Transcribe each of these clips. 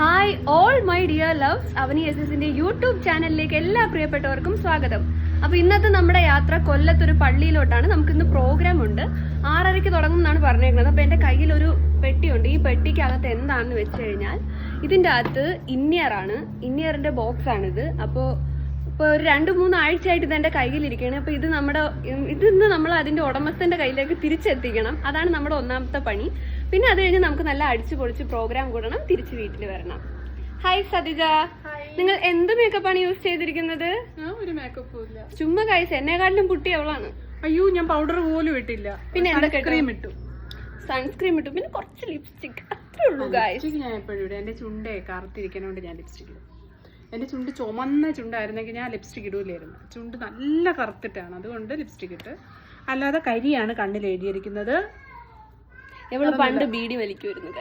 Hi all my dear loves Avani S എസിന്റെ YouTube ചാനലിലേക്ക് എല്ലാ പ്രിയപ്പെട്ടവർക്കും സ്വാഗതം. അപ്പൊ ഇന്നത്തെ നമ്മുടെ യാത്ര കൊല്ലത്തൊരു പള്ളിയിലോട്ടാണ്. നമുക്ക് ഇന്ന് പ്രോഗ്രാം ഉണ്ട്. ആറരയ്ക്ക് തുടങ്ങും എന്നാണ് പറഞ്ഞേക്കുന്നത് അപ്പൊ എന്റെ കയ്യിൽ ഒരു പെട്ടിയുണ്ട്. ഈ പെട്ടിക്കകത്ത് എന്താണെന്ന് വെച്ച് കഴിഞ്ഞാൽ ഇതിന്റെ അകത്ത് ഇന്നിയറാണ് ഇന്നിയറിന്റെ ബോക്സ് ആണിത്. അപ്പോൾ ഇപ്പോൾ ഒരു രണ്ട് മൂന്ന് ആഴ്ചയായിട്ട് ഇത് എന്റെ കയ്യിലിരിക്കുകയാണ്. അപ്പോൾ ഇത് നമ്മുടെ ഇതിന്ന് നമ്മൾ അതിന്റെ ഉടമസ്ഥന്റെ കയ്യിലേക്ക് തിരിച്ചെത്തിക്കണം. അതാണ് നമ്മുടെ ഒന്നാമത്തെ പണി. പിന്നെ അത് കഴിഞ്ഞ് നമുക്ക് നല്ല അടിച്ചു പൊളിച്ച് പ്രോഗ്രാം കൂടണം തിരിച്ച് വീട്ടിൽ വരണം. ഹായ് സതിജ. നിങ്ങൾ എന്ത് ആണ് യൂസ് ചെയ്തിരിക്കുന്നത്? ഒരു മേക്കപ്പും ഇല്ല. ചുമ്മാ കായ്സ് എന്നെക്കാട്ടിലും പുട്ടി അവളാണ്. അയ്യോ ഞാൻ പൗഡർ പോലും ഇട്ടില്ല. പിന്നെ ക്രീം ഇട്ടു? സൺസ്ക്രീം ഇട്ടു. പിന്നെ കുറച്ച് ലിപ്സ്റ്റിക് അത്രേ ഉള്ളൂ ഗൈസ് ഞാൻ എപ്പോഴും ഇടും. എന്റെ ചുണ്ടേ കറുത്തിരിക്കണോണ്ട് ഞാൻ ലിപ്സ്റ്റിക് ഇടും. എന്റെ ചുണ്ട് ചുമന്ന ചുണ്ടായിരുന്നെങ്കിൽ ഞാൻ ലിപ്സ്റ്റിക് ഇടൂലായിരുന്നു. ചുണ്ട് നല്ല കറുത്തിട്ടാണ്. അതുകൊണ്ട് ലിപ്സ്റ്റിക് ഇട്ട്. അല്ലാതെ കരിയാണ് കണ്ണിൽ എഴുതിയിരിക്കുന്നത്. ഇവൾ പണ്ട് ബീഡി വലിക്കുമായിരുന്നു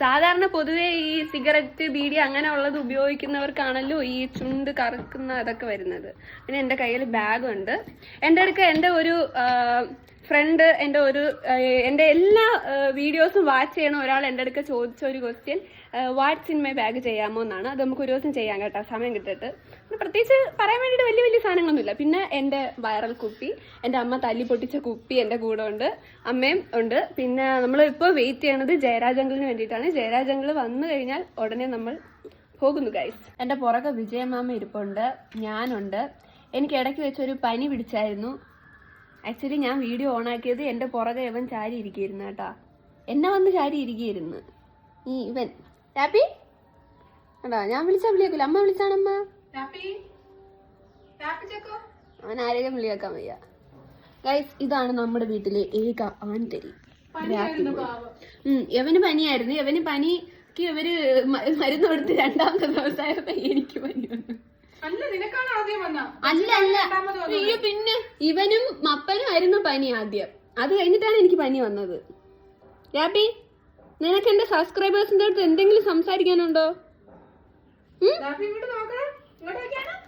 സാധാരണ പൊതുവേ ഈ സിഗരറ്റ് ബീഡി അങ്ങനെ ഉള്ളത് ഉപയോഗിക്കുന്നവർക്കാണല്ലോ ഈ ചുണ്ട് കറക്കുന്ന അതൊക്കെ വരുന്നത്. പിന്നെ എന്റെ കയ്യിൽ ബാഗുണ്ട് എന്റെ അടുക്ക എന്റെ ഒരു ഫ്രണ്ട് എന്റെ ഒരു എന്റെ എല്ലാ വീഡിയോസും വാച്ച് ചെയ്യണ ഒരാൾ എന്റെ അടുക്ക ചോദിച്ച ഒരു question what's in my bag ചെയ്യാമോ എന്നാണ്. അത് നമുക്ക് ഒരു ദിവസം ചെയ്യാം കേട്ടോ സമയം കിട്ടിയിട്ട്. പ്രത്യേകിച്ച് പറയാൻ വേണ്ടിയിട്ട് വലിയ വലിയ സാധനങ്ങളൊന്നുമില്ല. പിന്നെ എന്റെ വൈറൽ കുപ്പി എന്റെ അമ്മ തല്ലി പൊട്ടിച്ച കുപ്പി എന്റെ കൂടെ ഉണ്ട് അമ്മയും ഉണ്ട്. പിന്നെ നമ്മൾ ഇപ്പോൾ വെയിറ്റ് ചെയ്യണത് ജയരാജങ്കിളിന് വേണ്ടിയിട്ടാണ്. ജയരാജങ്കിൾ വന്നു കഴിഞ്ഞാൽ ഉടനെ നമ്മൾ പോകുന്നു ഗൈസ് എന്റെ പുറകെ വിജയമാമ ഇരിപ്പുണ്ട് ഞാനുണ്ട്. എനിക്ക് ഇടയ്ക്ക് വെച്ചൊരു പനി പിടിച്ചായിരുന്നു. ആക്ച്വലി ഞാൻ വീഡിയോ ഓൺ ആക്കിയത് എന്റെ പുറകെ ഇവൻ ചാരി ഇരിക്കുന്നു കേട്ടാ. എന്നെ വന്ന് ചാരി ഇരിക്കുന്നു ഈ ഇവൻ. ഹാപ്പി കേട്ടാ ഞാൻ വിളിച്ചാ വിളിയാക്കില്ല അമ്മ വിളിച്ചാണമ്മ? അവൻ ആരെയും വിളിയാക്കാൻ വയ്യ. ഗൈസ് ഇതാണ് നമ്മുടെ വീട്ടിലെ ഏക ആന്തരി ഉം, യവന് പനിയായിരുന്നു. എവന് പനിക്ക് ഇവർ മരുന്ന് കൊടുത്ത് രണ്ടാമത്തെ ദിവസമായപ്പോ എനിക്ക് പനി വന്നു അല്ല അല്ല അയ്യോ പിന്നെ. ഇവനും മപ്പനും ആയിരുന്നു പനി ആദ്യം. അത് കഴിഞ്ഞിട്ടാണ് എനിക്ക് പനി വന്നത്. രാബി നിനക്ക് എന്റെ സബ്സ്ക്രൈബേഴ്സിന്റെ അടുത്ത് എന്തെങ്കിലും സംസാരിക്കാനുണ്ടോ?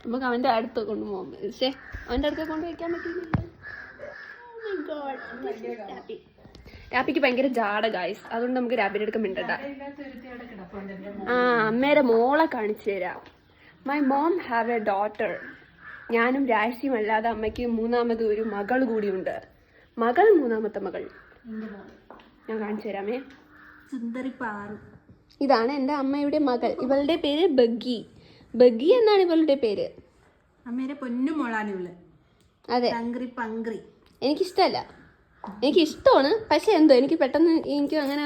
നമുക്ക് അവന്റെ അടുത്ത് കൊണ്ടുപോകാം. പക്ഷേ അവന്റെ അടുത്ത് കൊണ്ടുപോയിക്കാൻ പറ്റില്ല രാപ്പിക്ക് ഭയങ്കര ജാട ഗായ്സ് അതുകൊണ്ട് നമുക്ക് രാപ്പിന്റെ അടുക്ക മിണ്ടണ്ട. ആ അമ്മേരെ മോളെ കാണിച്ചു തരാം. My mom have a daughter ഞാനും രാശിയും അല്ലാതെ അമ്മയ്ക്ക് മൂന്നാമത് ഒരു മകൾ കൂടിയുണ്ട്. മകൾ മൂന്നാമത്തെ മകൾ. ഞാൻ കാണിച്ചു തരാമേ. സുന്ദരി പാറു ഇതാണ് എന്റെ അമ്മയുടെ മകൾ. ഇവളുടെ പേര് ബഗ്ഗി. ബഗ്ഗി എന്നാണ് ഇവളുടെ പേര്. അമ്മയുടെ പൊന്നു മോളാണ് ഇവൾ. അതെ. പങ്ക്രി പങ്ക്രി എനിക്കിഷ്ടമല്ല എനിക്ക് ഇഷ്ടമാണ് പക്ഷെ എന്തോ എനിക്ക് പെട്ടെന്ന് എനിക്ക് അങ്ങനെ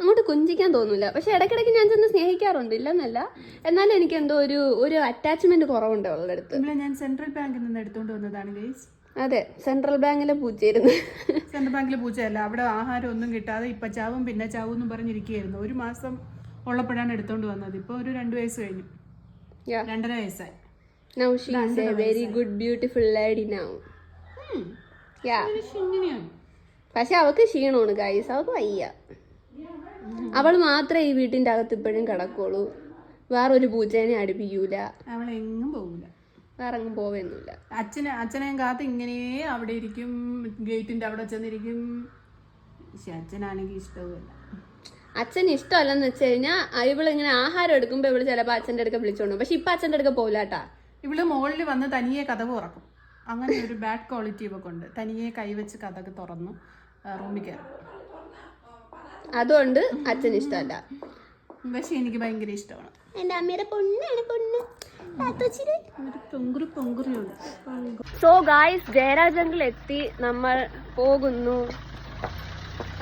അങ്ങോട്ട് കുഞ്ചിക്കാൻ തോന്നില്ല പക്ഷെ ഇടയ്ക്കിടയ്ക്ക് ഞാൻ ചെന്ന് സ്നേഹിക്കാറുണ്ട്. ഇല്ലെന്നല്ല. എന്നാലും എനിക്ക് എന്തോ ഒരു ഒരു അറ്റാച്ച്മെന്റ് കുറവുണ്ട് അവളുടെ അടുത്ത്. ഞാൻ സെൻട്രൽ ബാങ്കിൽ നിന്ന് എടുത്തുകൊണ്ട് വന്നതാണ് ഗൈസ് അതെ സെൻട്രൽ ബാങ്കിലെ പൂച്ചയായിരുന്നു. സെൻട്രൽ ബാങ്കിലെ പൂച്ചയല്ല. അവിടെ ആഹാരം ഒന്നും കിട്ടാതെ ഇപ്പൊ ചാവും പിന്നെ ചാവും എന്ന് പറഞ്ഞിരിക്കുകയായിരുന്നു. ഒരു മാസം ഉള്ളപ്പോഴാണ് എടുത്തോണ്ട് വന്നത്. ഇപ്പൊ ഒരു രണ്ടു വയസ്സ് കഴിഞ്ഞു. രണ്ടര വയസ്സായി. Now she is a very good beautiful lady now yeah. ഇങ്ങനെയാണ്. പക്ഷെ അവൾക്ക് ക്ഷീണമാണ് ഗൈസ് അവൾക്ക് വയ്യ. അവൾ മാത്രമേ ഈ വീട്ടിന്റെ അകത്ത് ഇപ്പോഴും കിടക്കുള്ളൂ. വേറൊരു പൂച്ചേനെ അടുപ്പിക്കൂല. അവളെങ്ങും പോകില്ല വേറെ എങ്ങും പോവൊന്നുമില്ല. അച്ഛനെ അച്ഛനെയും കാത്ത് ഇങ്ങനെ അവിടെ ഇരിക്കും ഗേറ്റിന്റെ അവിടെ ചെന്നിരിക്കും. പക്ഷെ അച്ഛനാണെങ്കിൽ ഇഷ്ടവുമില്ല. അച്ഛൻ ഇഷ്ടമല്ലെന്ന് വെച്ച് കഴിഞ്ഞാൽ ഇവൾ ഇങ്ങനെ ആഹാരം എടുക്കുമ്പോൾ ഇവൾ ചിലപ്പോൾ അച്ഛന്റെ അടുക്ക വിളിച്ചോണ്ട് പക്ഷെ ഇപ്പൊ അച്ഛന്റെ അടുക്ക പോലാട്ടാ ഇവൾ മുകളിൽ വന്ന് തനിയെ കഥ തുറക്കും അങ്ങനെ ഒരു ബാഡ് ക്വാളിറ്റി ഇവക്ക് ഉണ്ട് തനിയെ കൈവച്ച് കഥ തുറന്നു. റൂമിൽ കയറും. അതുകൊണ്ട് അച്ഛൻ ഇഷ്ടമല്ല. പക്ഷെ എനിക്ക് ഭയങ്കര ഇഷ്ടമാണ്. എന്റെ അമ്മയുടെ പൊണ്ണാണ് പൊണ്ണ് സോ ഗായ്സ് ജയരാജങ്കിൽ എത്തി. നമ്മൾ പോകുന്നു.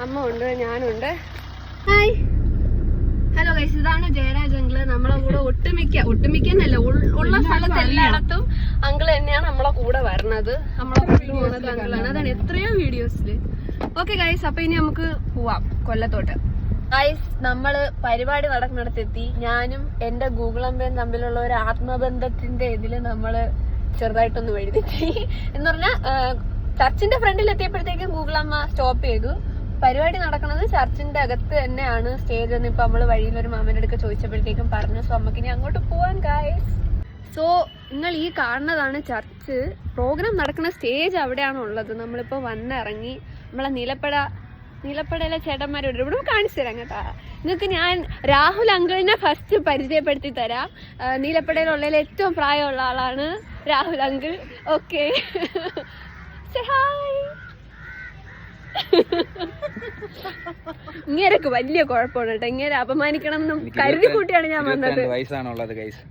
അമ്മ ഉണ്ട് ഞാനുണ്ട് ഹായ് ഹലോ ഗൈസ് ഇതാണ് ജയരാജങ്കിൾ നമ്മളെ കൂടെ ഒട്ടുമിക്ക ഒട്ടുമിക്ക എന്നല്ല ഉള്ള സ്ഥലത്ത് എല്ലായിടത്തും അങ്കിൾ തന്നെയാണ് നമ്മളെ കൂടെ വരണത്. നമ്മളെ പോണത് അങ്കിളാണ് അതാണ് എത്രയോ വീഡിയോസിൽ ഓക്കെ ഗൈസ് അപ്പൊ ഇനി നമുക്ക് പോവാം കൊല്ലത്തോട്ട്. ഗൈസ് നമ്മൾ പരിപാടി നടക്കുന്നിടത്തെത്തി. ഞാനും എന്റെ ഗൂഗിൾ അമ്പയും തമ്മിലുള്ള ഒരു ആത്മബന്ധത്തിന്റെ ഇതിൽ നമ്മൾ ചെറുതായിട്ടൊന്ന് വഴുതെറ്റി. എന്ന് പറഞ്ഞാൽ ചർച്ചിന്റെ ഫ്രണ്ടിൽ എത്തിയപ്പോഴത്തേക്കും ഗൂഗിൾ അമ്മ സ്റ്റോപ്പ് ചെയ്തു. പരിപാടി നടക്കുന്നത് ചർച്ചിന്റെ അകത്ത് തന്നെയാണ് സ്റ്റേജ് എന്ന് ഇപ്പൊ നമ്മൾ വഴിയിൽ ഒരു മാമന്റെ അടുക്ക ചോദിച്ചപ്പോഴത്തേക്കും പറഞ്ഞു. സോ നമുക്ക് ഇനി അങ്ങോട്ട് പോവാൻ ഗായ്സ് സോ നിങ്ങൾ ഈ കാണുന്നതാണ് ചർച്ച് പ്രോഗ്രാം നടക്കുന്ന സ്റ്റേജ് അവിടെയാണ് ഉള്ളത്. നമ്മളിപ്പോൾ വന്നിറങ്ങി നമ്മളെ നിലപ്പട നിലപ്പടയിലെ ചേട്ടന്മാരോട് ഇവിടെ കാണിച്ചു തരാം കേട്ടാ. നിങ്ങൾക്ക് ഞാൻ രാഹുൽ അങ്കിളിനെ ഫസ്റ്റ് പരിചയപ്പെടുത്തി തരാം. നീലപ്പടയിലുള്ളതിൽ ഏറ്റവും പ്രായമുള്ള ആളാണ് രാഹുൽ അങ്കിൾ. ഓക്കെ ഹായ് ഇങ്ങേരൊക്കെ വലിയ കുഴപ്പമാണ് കേട്ടോ. ഇങ്ങനെ അപമാനിക്കണം എന്നും കരുതി കൂട്ടിയാണ് ഞാൻ വന്നത്. വയസ്സാണുള്ളത് ഗൈസ്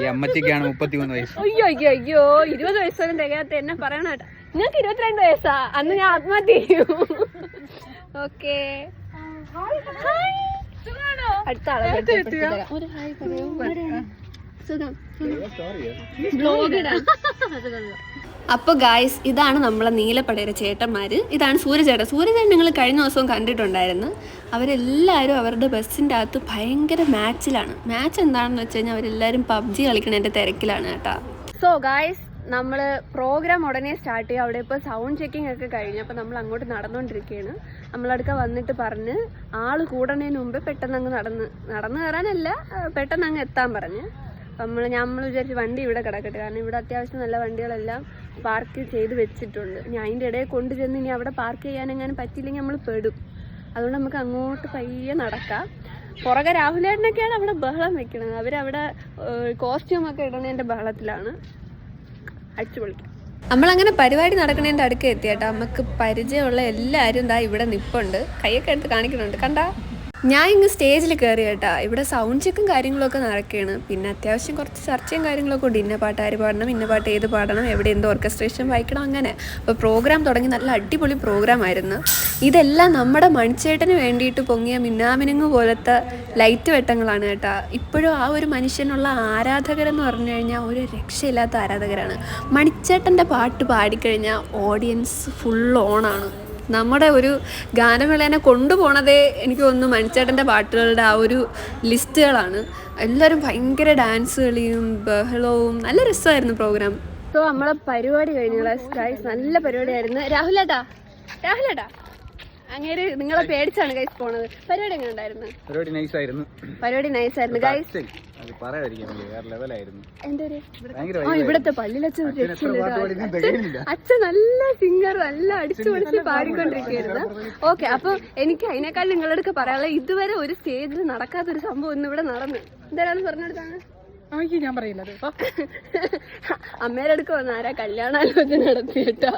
ഈ അമ്മച്ചിക്കാണ് മുപ്പത്തിമൂന്ന് വയസ്സ്. അയ്യോ അയ്യോ അയ്യോ. ഇരുപത് വയസ്സൊന്നും തികയാത്ത എന്നെ പറയണ കേട്ടോ. നിങ്ങൾക്ക് ഇരുപത്തിരണ്ട് വയസ്സാ. അന്ന് ഞാൻ ആത്മഹത്യ ചെയ്യും. ഓക്കെ. അടുത്ത ആളെ പരിചയപ്പെടുത്തി തരാം. ഒരു ഹായ് പറയൂ. സുഖം. അപ്പോൾ ഗായ്സ് ഇതാണ് നമ്മളെ നീലപ്പടയുടെ ചേട്ടന്മാര്. ഇതാണ് സൂര്യചേട്ടൻ. സൂര്യചേട്ടൻ നിങ്ങൾ കഴിഞ്ഞ ദിവസവും കണ്ടിട്ടുണ്ടായിരുന്നു. അവരെല്ലാവരും അവരുടെ ബസ്സിന്റെ അകത്ത് ഭയങ്കര മാച്ചിലാണ് മാച്ച് എന്താണെന്ന് വെച്ച് കഴിഞ്ഞാൽ അവരെല്ലാവരും പബ്ജി കളിക്കണതിന്റെ തിരക്കിലാണ് കേട്ടോ. സോ ഗായ്സ് നമ്മൾ പ്രോഗ്രാം ഉടനെ സ്റ്റാർട്ട് ചെയ്യും. അവിടെ ഇപ്പോൾ സൗണ്ട് ചെക്കിംഗ് ഒക്കെ കഴിഞ്ഞു അപ്പോൾ നമ്മൾ അങ്ങോട്ട് നടന്നുകൊണ്ടിരിക്കുകയാണ് നമ്മളടുക്ക വന്നിട്ട് പറഞ്ഞ് ആൾ കൂടണതിന് മുമ്പ് പെട്ടെന്ന് അങ്ങ് നടന്ന് നടന്നു കയറാനല്ല പെട്ടെന്ന് അങ്ങ് എത്താൻ പറഞ്ഞ്. നമ്മൾ നമ്മൾ വിചാരിച്ച് വണ്ടി ഇവിടെ കിടക്കട്ടെ. കാരണം ഇവിടെ അത്യാവശ്യം നല്ല വണ്ടികളെല്ലാം പാർക്ക് ചെയ്ത് വെച്ചിട്ടുണ്ട്. ഇനി അതിന്റെ ഇടയിൽ കൊണ്ടു ചെന്ന് ഇനി അവിടെ പാർക്ക് ചെയ്യാനെങ്ങാനും പറ്റിയില്ലെങ്കിൽ നമ്മൾ പെടും. അതുകൊണ്ട് നമുക്ക് അങ്ങോട്ട് പയ്യെ നടക്കാം. പുറകെ രാഹുലേട്ടനൊക്കെയാണ് അവിടെ ബഹളം വെക്കണത്. അവരവിടെ കോസ്റ്റ്യൂം ഒക്കെ ഇടണതിന്റെ ബഹളത്തിലാണ്. അടിച്ചു പൊളിക്കാം. നമ്മളങ്ങനെ പരിപാടി നടക്കണതിന്റെ അടുക്ക എത്തിയേട്ടാ. നമുക്ക് പരിചയമുള്ള എല്ലാവരും ദാ ഇവിടെ നിപ്പുണ്ട്. കൈയൊക്കെ എടുത്ത് കാണിക്കുന്നുണ്ട്. കണ്ടാ? ഞാൻ ഇങ്ങ് സ്റ്റേജിൽ കയറി കേട്ടാ ഇവിടെ സൗണ്ട് ചെക്കും കാര്യങ്ങളൊക്കെ നടക്കുകയാണ് പിന്നെ അത്യാവശ്യം കുറച്ച് ചർച്ചയും കാര്യങ്ങളൊക്കെ ഉണ്ട്. ഇന്ന പാട്ട് ആര് പാടണം ഇന്ന പാട്ട് ഏത് പാടണം എവിടെ എന്ത് ഓർക്കസ്ട്രേഷൻ വായിക്കണം അങ്ങനെ. അപ്പോൾ പ്രോഗ്രാം തുടങ്ങി നല്ല അടിപൊളി പ്രോഗ്രാം ആയിരുന്നു. ഇതെല്ലാം നമ്മുടെ മണിച്ചേട്ടന് വേണ്ടിയിട്ട് പൊങ്ങിയ മിന്നാമിനുങ്ങ് പോലത്തെ ലൈറ്റ് വെട്ടങ്ങളാണ് കേട്ടോ. ഇപ്പോഴും ആ ഒരു മനുഷ്യനുള്ള ആരാധകരെന്ന് പറഞ്ഞു കഴിഞ്ഞാൽ ഒരു രക്ഷയില്ലാത്ത ആരാധകരാണ്. മണിച്ചേട്ടന്റെ പാട്ട് പാടിക്കഴിഞ്ഞാൽ ഓഡിയൻസ് ഫുൾ ഓണാണ് നമ്മുടെ ഒരു ഗാനമേളേനെ കൊണ്ടുപോണതേ എനിക്ക് തോന്നുന്നു മണിച്ചേട്ടന്റെ പാട്ടുകളുടെ ആ ഒരു ലിസ്റ്റുകളാണ്. എല്ലാവരും ഭയങ്കര ഡാൻസ് കളിയും ബഹളവും നല്ല രസമായിരുന്നു പ്രോഗ്രാം സോ നമ്മളെ പരിപാടി കഴിഞ്ഞു ഗൈസ് നല്ല പരിപാടിയായിരുന്നു. രാഹുലേട്ടാ. രാഹുലേട്ടാ. അങ്ങേര് നിങ്ങളെ പേടിച്ചാണ് ഗൈസ് പോണത്. പരിപാടി എങ്ങനെ ഉണ്ടായിരുന്നു? പരിപാടി നൈസ് ആയിരുന്നു. പരിപാടി നൈസ് ആയിരുന്നു. ഗൈസ് അത് പറയാതിരിക്കാൻ വേറെ ലെവലായിരുന്നു ആ ഇവിടത്തെ പള്ളിയിലച്ഛൻ ഒരു അച്ഛൻ നല്ല സിംഗർ നല്ല അടിച്ചു പൊളിച്ച് പാടിക്കൊണ്ടിരിക്കുകയായിരുന്നു. ഓക്കെ അപ്പൊ എനിക്ക് അതിനേക്കാൾ നിങ്ങളുടെ അടുക്ക് പറയാനുള്ള ഇതുവരെ ഒരു സ്റ്റേജിൽ നടക്കാത്ത ഒരു സംഭവം ഇന്ന് ഇവിടെ നടന്നു. എന്തായാലും പറഞ്ഞെടുത്താണ് അയ്യോ ഞാൻ പറയില്ലത് അമ്മയുടെ അടുക്ക് വന്ന ആരാ കല്യാണാലോചന നടത്തിയിട്ടാ?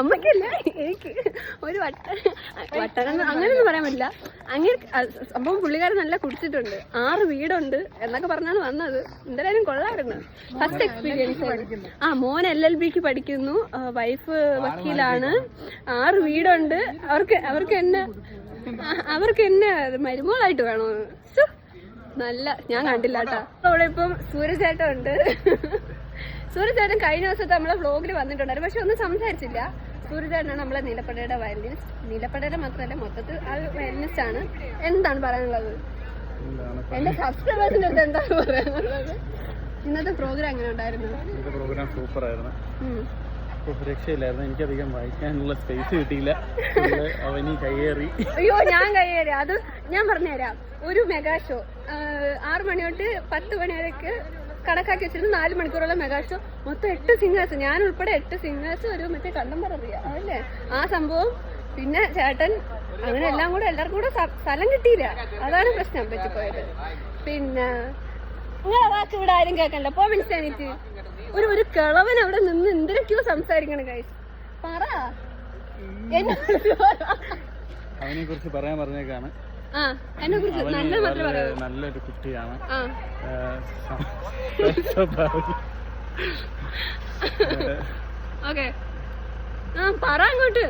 അമ്മക്കല്ല എനിക്ക് ഒരു വട്ട വട്ടണം അങ്ങനെയൊന്നും പറയാൻ പറ്റില്ല. അങ്ങനെ സംഭവം പുള്ളിക്കാരൻ നല്ല കുടിച്ചിട്ടുണ്ട്. ആറ് വീടുണ്ട് എന്നൊക്കെ പറഞ്ഞാണ് വന്നത്. എന്തായാലും കൊള്ളായിരുന്നു. ഫസ്റ്റ് എക്സ്പീരിയൻസ് ആ മോൻ എൽ എൽ ബിക്ക് പഠിക്കുന്നു. വൈഫ് വക്കീലാണ്. ആറ് വീടുണ്ട്. അവർക്ക് അവർക്ക് എന്നെ അവർക്ക് എന്നെ മരുമോളായിട്ട് വേണോ. നല്ല ഞാൻ കണ്ടില്ല കേട്ടോ. അവിടെ ഇപ്പം സൂര്യചേട്ടൻ ഉണ്ട് സൂര്യചേട്ടൻ കഴിഞ്ഞ ദിവസത്തെ നമ്മളെ വ്ലോഗിൽ വന്നിട്ടുണ്ടായിരുന്നു. പക്ഷെ ഒന്നും സംസാരിച്ചില്ല. സൂര്യചേട്ടനാണ് നമ്മളെ നീലപ്പടയുടെ വയലിനിസ്റ്റ് നീലപ്പടയുടെ മാത്രമല്ല മൊത്തത്തിൽ ആ വയലിനിസ്റ്റ് ആണ്. എന്താണ് പറയാനുള്ളത്? എന്റെ സബ്സ്ക്രൈബേഴ്സിന്റെ അടുത്ത് എന്താണ് പറയാനുള്ളത്? ഇന്നത്തെ പ്രോഗ്രാം എങ്ങനെ ഉണ്ടായിരുന്നു? പ്രോഗ്രാം സൂപ്പർ ആയിരുന്നു. രക്ഷയില്ലായിരുന്നു എനിക്കധികം വായിക്കാനുള്ള സ്പേസ് കിട്ടിയില്ല. അവനീ കയ്യേറി. അയ്യോ ഞാൻ കയ്യേറി. അത് ഞാൻ പറഞ്ഞുതരാം. ഒരു മെഗാ ഷോ ആറു മണി തൊട്ട് പത്ത് മണി വരെയൊക്കെ കണക്കാക്കി വെച്ചിരുന്നു നാല് മണിക്കൂറുള്ള മെഗാ ഷോ മൊത്തം എട്ട് സിംഗേഴ്സ് ഞാൻ ഉൾപ്പെടെ എട്ട് സിംഗേഴ്സ് ഒരു മറ്റേ കണ്ടം പറയാ അതല്ലേ? ആ സംഭവം. പിന്നെ ചേട്ടൻ അങ്ങനെ എല്ലാം കൂടെ എല്ലാവർക്കും കൂടെ സ്ഥ- സ്ഥലം കിട്ടിയില്ല. അതാണ് പ്രശ്നം. പറ്റിപ്പോയത്. പിന്നെ നിങ്ങളെ വാക്ക് ഇവിടെ ആരും കേൾക്കണ്ട. പോ മനസ്സിലായിട്ട് ഒരു ഒരു കിളവൻ അവിടെ നിന്ന് എന്തിനൊക്കെയോ സംസാരിക്കണം ഗൈസ് പറ. അവനെ കുറിച്ച് പറയാൻ പറഞ്ഞേക്കാണ്. നല്ലൊരു കുട്ടിയാണ്. ഓക്കെ. ആ പറ അങ്ങോട്ട്.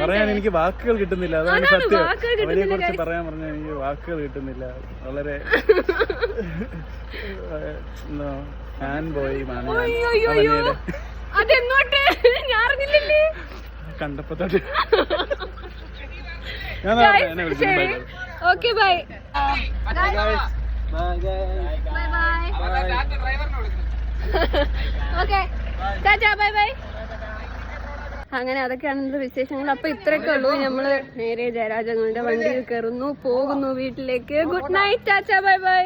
പറയാൻ എനിക്ക് വാക്കുകൾ കിട്ടുന്നില്ല. അതാണ് സത്യം. അവരെ കുറിച്ച് പറയാൻ പറഞ്ഞാൽ എനിക്ക് വാക്കുകൾ കിട്ടുന്നില്ല. വളരെ ഫാൻ ബോയ് കണ്ടപ്പോ തൊട്ട് ഞാൻ ബൈ എന്നെ bye okay bye bye okay bye bye അങ്ങനെ അതൊക്കെയാണ് ഇന്നത്തെ വിശേഷങ്ങൾ. അപ്പൊ ഇത്രയൊക്കെ ഉള്ളൂ. നമ്മൾ നേരെ ജയരാജങ്ങളുടെ വണ്ടിയിൽ കയറുന്നു പോകുന്നു വീട്ടിലേക്ക്. Good night tata. Bye bye